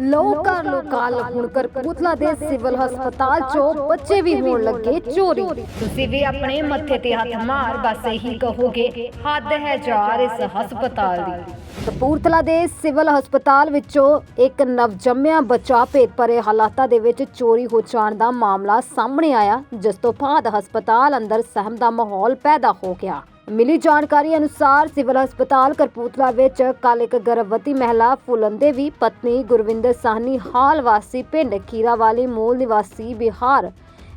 ਲੋਕਾਂ ਲੋਕਾਲ ਹੁਣ ਕਰਪੂਤਲਾ ਦੇ ਸਿਵਲ ਹਸਪਤਾਲ ਚੋਂ ਬੱਚੇ ਵੀ ਹੋਣ ਲੱਗੇ ਚੋਰੀ। ਤੁਸੀਂ ਵੀ ਆਪਣੇ ਮੱਥੇ ਤੇ ਹੱਥ ਮਾਰ ਬਸ ਇਹੀ ਕਹੋਗੇ ਹੱਦ ਹੈ ਯਾਰ ਇਸ ਹਸਪਤਾਲ ਦੀ। ਕਪੂਰਥਲਾ ਦੇ ਸਿਵਲ ਹਸਪਤਾਲ ਵਿੱਚੋਂ ਇੱਕ ਨਵਜੰਮਿਆ ਬੱਚਾ ਭੇਤ ਭਰੇ ਹਾਲਾਤਾਂ ਦੇ ਵਿੱਚ ਚੋਰੀ ਹੋ ਜਾਣ ਦਾ ਮਾਮਲਾ ਸਾਹਮਣੇ ਆਇਆ ਜਿਸ ਤੋਂ ਬਾਅਦ ਹਸਪਤਾਲ ਅੰਦਰ ਸਹਿਮ ਦਾ ਮਾਹੌਲ ਪੈਦਾ ਹੋ ਗਿਆ। ਮਿਲੀ ਜਾਣਕਾਰੀ ਅਨੁਸਾਰ ਸਿਵਲ ਹਸਪਤਾਲ ਕਰਪੂਤਲਾ ਵਿੱਚ ਕੱਲ ਇੱਕ ਗਰਭਵਤੀ ਮਹਿਲਾ ਫੁਲੰਦੇ ਵੀ ਪਤਨੀ ਗੁਰਵਿੰਦਰ ਸਾਹਨੀ ਹਾਲ ਵਾਸੀ ਪਿੰਡ ਖੀਰਾਵਾਲੀ ਮੂਲ ਨਿਵਾਸੀ ਬਿਹਾਰ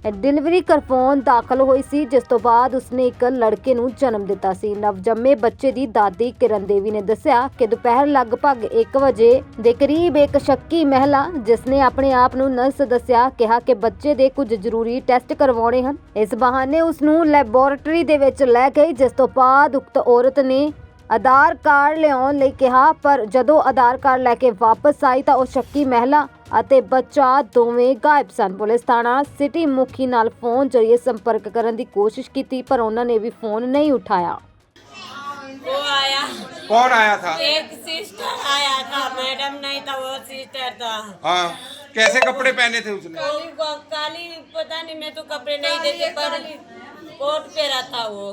ਡਿਲੀਵਰੀ ਕਰਵਾਉਣ ਦਾਖਲ ਹੋਈ ਸੀ, ਜਿਸ ਤੋਂ ਬਾਅਦ ਉਸਨੇ ਇੱਕ ਲੜਕੇ ਨੂੰ ਜਨਮ ਦਿੱਤਾ ਸੀ। ਨਵਜੰਮੇ ਬੱਚੇ ਦੀ ਦਾਦੀ ਕਿਰਨ ਦੇਵੀ ਨੇ ਦੱਸਿਆ ਕਿ ਦੁਪਹਿਰ ਲਗਭਗ 1 ਵਜੇ ਦੇ ਕਰੀਬ ਇੱਕ ਸ਼ੱਕੀ ਮਹਿਲਾ ਜਿਸ ਨੇ ਆਪਣੇ ਆਪ ਨੂੰ ਨਰਸ ਦੱਸਿਆ, ਕਿਹਾ ਕਿ ਬੱਚੇ ਦੇ ਕੁਝ ਜ਼ਰੂਰੀ ਟੈਸਟ ਕਰਵਾਉਣੇ ਹਨ। ਇਸ ਬਹਾਨੇ ਉਸ ਨੂੰ ਲੈਬੋਰੇਟਰੀ ਦੇ ਵਿੱਚ ਲੈ ਗਈ, ਜਿਸ ਤੋਂ ਬਾਅਦ ਉਕਤ ਔਰਤ ਨੇ ਆਧਾਰ ਕਾਰਡ ਲਿਆਉਣ ਲਈ ਕਿਹਾ, ਪਰ ਜਦੋਂ ਆਧਾਰ ਕਾਰਡ ਲੈ ਕੇ ਵਾਪਸ ਆਈ ਤਾਂ ਉਹ ਸ਼ੱਕੀ ਮਹਿਲਾ ਅਤੇ ਬੱਚਾ ਦੋਵੇਂ ਗਾਇਬ ਸਨ ਪੁਲਿਸ ਥਾਣਾ ਸਿਟੀ ਮੁਖੀ ਨਾਲ ਫੋਨ ਜ਼ਰੀਏ ਸੰਪਰਕ ਕਰਨ ਦੀ ਕੋਸ਼ਿਸ਼ ਕੀਤੀ ਪਰ ਉਹਨਾਂ ਨੇ ਵੀ ਫੋਨ ਨਹੀਂ ਉਠਾਇਆ वो आया कौन आया था एक सिस्टर आया था मैडम नहीं था वो सिस्टर था हाँ कैसे कपड़े पहने थे उसने काली काली पता नहीं मैं तो कपड़े नहीं देते पर कोट पेरा था वो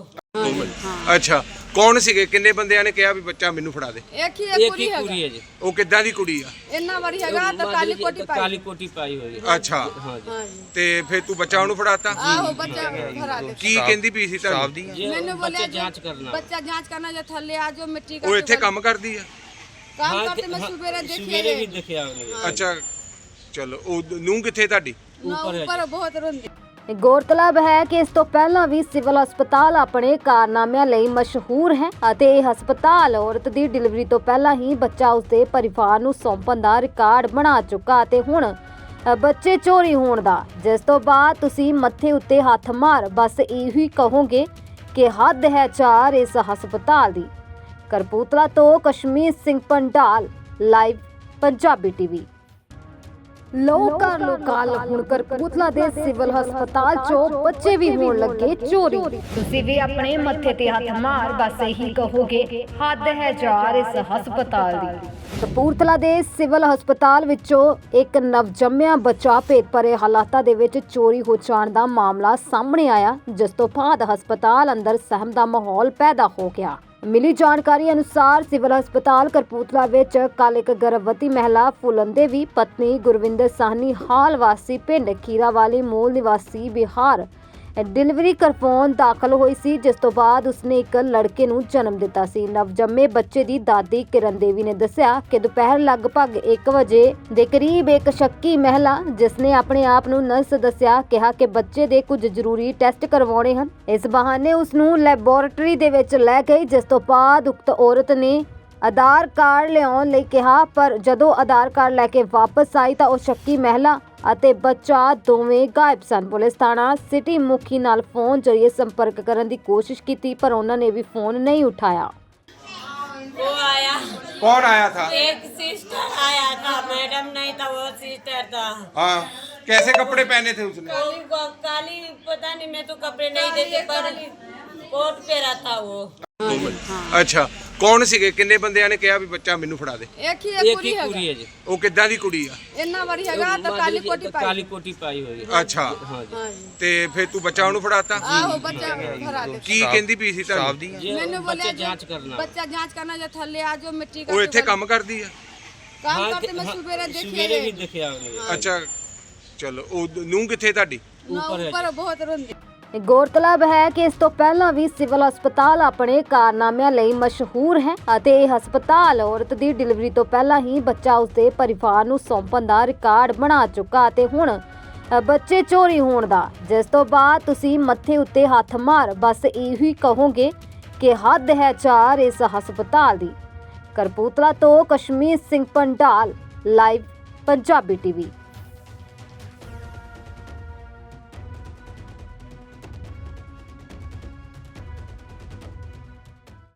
ਅੱਛਾ ਕੌਣ ਸੀਗੇ? ਕਿੰਨੇ ਬੰਦਿਆਂ ਨੇ ਕਿਹਾ ਵੀ ਬੱਚਾ ਮੈਨੂੰ ਫੜਾ ਦੇ? ਇੱਕ ਹੀ ਇੱਕ ਇੱਕ ਹੀ ਕੁੜੀ ਹੈ ਜੀ। ਉਹ ਕਿੱਦਾਂ ਦੀ ਕੁੜੀ ਆ? ਇੰਨਾ ਵਾਰੀ ਹੈਗਾ ਤਾਂ ਕਾਲੀ ਕੋਟੀ ਪਾਈ। ਕਾਲੀ ਕੋਟੀ ਪਾਈ ਹੋਈ ਹੈ। ਅੱਛਾ। ਹਾਂ ਜੀ। ਹਾਂਜੀ ਤੇ ਫਿਰ ਤੂੰ ਬੱਚਾ ਉਹਨੂੰ ਫੜਾਤਾ? ਆਹੋ ਬੱਚਾ ਭਰਾ ਦੇ। ਕੀ ਕਹਿੰਦੀ ਪਈ ਸੀ ਤੁਹਾਨੂੰ ਜੇ ਮੈਨੂੰ ਬੋਲਿਆ ਬੱਚੇ ਜਾਂਚ ਕਰਨਾ। ਬੱਚਾ ਜਾਂਚ ਕਰਨਾ ਜੇ ਥੱਲੇ ਆ ਜੋ ਮਿੱਟੀ ਉਹ ਇੱਥੇ ਕੰਮ ਕਰਦੀ ਆ? ਕੰਮ ਹਾਂ, ਕਰਤੇ ਮੈਂ ਹਾਂ, ਸਵੇਰੇ ਸਵੇਰੇ ਵੀ ਦੇਖੇ ਦੇਖਿਆ ਉਹਨੇ। ਅੱਛਾ ਚਲੋ ਉਹ ਨੂੰ ਕਿੱਥੇ ਤੁਹਾਡੀ? ਉੱਪਰ ਉੱਪਰ ਬਹੁਤ ਰੋਂਦੀ। ਗੌਰਤਲਬ ਹੈ ਕਿ ਇਸ ਤੋਂ ਪਹਿਲਾਂ ਵੀ ਸਿਵਲ ਹਸਪਤਾਲ ਆਪਣੇ ਕਾਰਨਾਮਿਆਂ ਲਈ ਮਸ਼ਹੂਰ ਹੈ ਅਤੇ ਇਹ ਹਸਪਤਾਲ ਔਰਤ ਦੀ ਡਿਲੀਵਰੀ ਤੋਂ ਪਹਿਲਾਂ ਹੀ ਬੱਚਾ ਉਸਦੇ ਪਰਿਵਾਰ ਨੂੰ ਸੌਂਪਣ ਦਾ ਰਿਕਾਰਡ ਬਣਾ ਚੁੱਕਾ ਅਤੇ ਹੁਣ ਬੱਚੇ ਚੋਰੀ ਹੋਣ ਦਾ। ਜਿਸ ਤੋਂ ਬਾਅਦ ਤੁਸੀਂ ਮੱਥੇ ਉੱਤੇ ਹੱਥ ਮਾਰ, ਬਸ ਇਹੋ ਕਹੋਗੇ ਕਿ ਹੱਦ ਹੈ ਚਾਰ ਇਸ ਹਸਪਤਾਲ ਦੀ। ਕਰਪੂਤਲਾ ਤੋਂ ਕਸ਼ਮੀਰ ਸਿੰਘ ਪੰਡਾਲ, ਲਾਈਵ, ਪੰਜਾਬੀ ਟੀਵੀ। ਲੋਕਾਂ ਲੋਕਾਲ ਹੁਣ ਕਰਪੂਤਲਾ ਦੇ ਸਿਵਲ ਹਸਪਤਾਲ ਚੋਂ ਬੱਚੇ ਵੀ ਹੋਣ ਲੱਗੇ ਚੋਰੀ। ਤੁਸੀਂ ਵੀ ਆਪਣੇ ਮੱਥੇ ਤੇ ਹੱਥ ਮਾਰ ਬਸ ਇਹੀ ਕਹੋਗੇ ਹੱਦ ਹੈ ਯਾਰ ਇਸ ਹਸਪਤਾਲ ਦੀ। ਕਪੂਰਥਲਾ ਦੇ ਸਿਵਲ ਹਸਪਤਾਲ ਵਿੱਚੋਂ ਇੱਕ ਨਵਜੰਮਿਆ ਬੱਚਾ ਭੇਤ ਭਰੇ ਹਾਲਾਤਾਂ ਦੇ ਵਿੱਚ ਚੋਰੀ ਹੋ ਜਾਣ ਦਾ ਮਾਮਲਾ ਸਾਹਮਣੇ ਆਇਆ ਜਿਸ ਤੋਂ ਬਾਅਦ ਹਸਪਤਾਲ ਅੰਦਰ ਸਹਿਮ ਦਾ ਮਾਹੌਲ ਪੈਦਾ ਹੋ ਗਿਆ। ਮਿਲੀ ਜਾਣਕਾਰੀ ਅਨੁਸਾਰ ਸਿਵਲ ਹਸਪਤਾਲ ਕਰਪੂਤਲਾ ਵਿੱਚ ਕੱਲ ਇੱਕ ਗਰਭਵਤੀ ਮਹਿਲਾ ਫੁਲੰਦੇ ਵੀ ਪਤਨੀ ਗੁਰਵਿੰਦਰ ਸਾਹਨੀ ਹਾਲ ਵਾਸੀ ਪਿੰਡ ਖੀਰਾਵਾਲੀ ਮੂਲ ਨਿਵਾਸੀ ਬਿਹਾਰ ਡਿਲੀਵਰੀ ਕਰਵਾਉਣ ਦਾਖਲ ਹੋਈ ਸੀ, ਜਿਸ ਤੋਂ ਬਾਅਦ ਉਸਨੇ ਇੱਕ ਲੜਕੇ ਨੂੰ ਜਨਮ ਦਿੱਤਾ ਸੀ। ਨਵਜੰਮੇ ਬੱਚੇ ਦੀ ਦਾਦੀ ਕਿਰਨ ਦੇਵੀ ਨੇ ਦੱਸਿਆ ਕਿ ਦੁਪਹਿਰ ਲਗਭਗ 1 ਵਜੇ ਦੇ ਕਰੀਬ ਇੱਕ ਸ਼ੱਕੀ ਮਹਿਲਾ ਜਿਸ ਨੇ ਆਪਣੇ ਆਪ ਨੂੰ ਨਰਸ ਦੱਸਿਆ, ਕਿਹਾ ਕਿ ਬੱਚੇ ਦੇ ਕੁਝ ਜ਼ਰੂਰੀ ਟੈਸਟ ਕਰਵਾਉਣੇ ਹਨ। ਇਸ ਬਹਾਨੇ ਉਸ ਨੂੰ ਲੈਬੋਰੇਟਰੀ ਦੇ ਵਿੱਚ ਲੈ ਗਈ, ਜਿਸ ਤੋਂ ਬਾਅਦ ਉਕਤ ਔਰਤ ਨੇ ਆਧਾਰ ਕਾਰਡ ਲਿਆਉਣ ਲਈ ਕਿਹਾ, ਪਰ ਜਦੋਂ ਆਧਾਰ ਕਾਰਡ ਲੈ ਕੇ ਵਾਪਸ ਆਈ ਤਾਂ ਉਹ ਸ਼ੱਕੀ ਮਹਿਲਾ ਅਤੇ ਬੱਚਾ ਦੋਵੇਂ ਗਾਇਬ ਸਨ ਪੁਲਿਸ ਥਾਣਾ ਸਿਟੀ ਮੁਖੀ ਨਾਲ ਫੋਨ ਜ਼ਰੀਏ ਸੰਪਰਕ ਕਰਨ ਦੀ ਕੋਸ਼ਿਸ਼ ਕੀਤੀ ਪਰ ਉਹਨਾਂ ਨੇ ਵੀ ਫੋਨ ਨਹੀਂ ਉਠਾਇਆ वो आया कौन आया था एक सिस्टर आया था मैडम नहीं था वो सिस्टर था हाँ कैसे कपड़े पहने थे उसने काली काली पता नहीं मैं तो कपड़े नहीं देते पर कोट पेरा था वो ਅੱਛਾ ਕੌਣ ਸੀਗੇ? ਕਿੰਨੇ ਬੰਦਿਆਂ ਨੇ ਕਿਹਾ ਵੀ ਬੱਚਾ ਮੈਨੂੰ ਫੜਾ ਦੇ? ਇੱਕ ਹੀ ਇੱਕ ਇੱਕ ਹੀ ਕੁੜੀ ਹੈ ਜੀ? ਉਹ ਕਿੱਦਾਂ ਦੀ ਕੁੜੀ ਆ? ਇੰਨਾ ਵਾਰੀ ਹੈਗਾ ਤਾਂ ਕਾਲੀ ਕੋਟੀ ਪਾਈ। ਕਾਲੀ ਕੋਟੀ ਪਾਈ ਹੋਈ ਹੈ। ਅੱਛਾ। ਹਾਂ ਜੀ। ਹਾਂਜੀ ਤੇ ਫਿਰ ਤੂੰ ਬੱਚਾ ਉਹਨੂੰ ਫੜਾਤਾ? ਆਹੋ ਬੱਚਾ ਭਰਾ ਦੇ ਕੀ ਕਹਿੰਦੀ ਪਈ ਸੀ ਤੁਹਾਨੂੰ ਜੇ ਮੈਨੂੰ ਬੋਲਿਆ ਬੱਚੇ ਜਾਂਚ ਕਰਨਾ। ਬੱਚਾ ਜਾਂਚ ਕਰਨਾ ਜੇ ਥੱਲੇ ਆ ਜੋ ਮਿੱਟੀ ਉਹ ਇੱਥੇ ਕੰਮ ਕਰਦੀ ਆ? ਕੰਮ ਹਾਂ, ਕਰਤੇ ਮੈਂ ਹਾਂ, ਸਵੇਰੇ ਸਵੇਰੇ ਵੀ ਦੇਖੇ ਦੇਖਿਆ ਉਹਨੇ। ਅੱਛਾ ਚਲੋ ਉਹ ਨੂੰ ਕਿੱਥੇ ਤੁਹਾਡੀ? ਉੱਪਰ ਹੈ ਉੱਪਰ ਬਹੁਤ ਰੋਂਦੀ। ਗੌਰਤਲਬ ਹੈ ਕਿ ਇਸ ਤੋਂ ਪਹਿਲਾਂ ਵੀ ਸਿਵਲ ਹਸਪਤਾਲ ਆਪਣੇ ਕਾਰਨਾਮਿਆਂ ਲਈ ਮਸ਼ਹੂਰ ਹੈ ਅਤੇ ਇਹ ਹਸਪਤਾਲ ਔਰਤ ਦੀ ਡਿਲੀਵਰੀ ਤੋਂ ਪਹਿਲਾਂ ਹੀ ਬੱਚਾ ਉਸਦੇ ਪਰਿਵਾਰ ਨੂੰ ਸੌਂਪਣ ਦਾ ਰਿਕਾਰਡ ਬਣਾ ਚੁੱਕਾ ਅਤੇ ਹੁਣ ਬੱਚੇ ਚੋਰੀ ਹੋਣ ਦਾ। ਜਿਸ ਤੋਂ ਬਾਅਦ ਤੁਸੀਂ ਮੱਥੇ ਉੱਤੇ ਹੱਥ ਮਾਰ, ਬਸ ਇਹੀ ਕਹੋਗੇ ਕਿ ਹੱਦ ਹੈ ਚਾਰ ਇਸ ਹਸਪਤਾਲ ਦੀ। ਕਰਪੂਤਲਾ ਤੋਂ ਕਸ਼ਮੀਰ ਸਿੰਘ ਪੰਡਾਲ, ਲਾਈਵ, ਪੰਜਾਬੀ ਟੀਵੀ।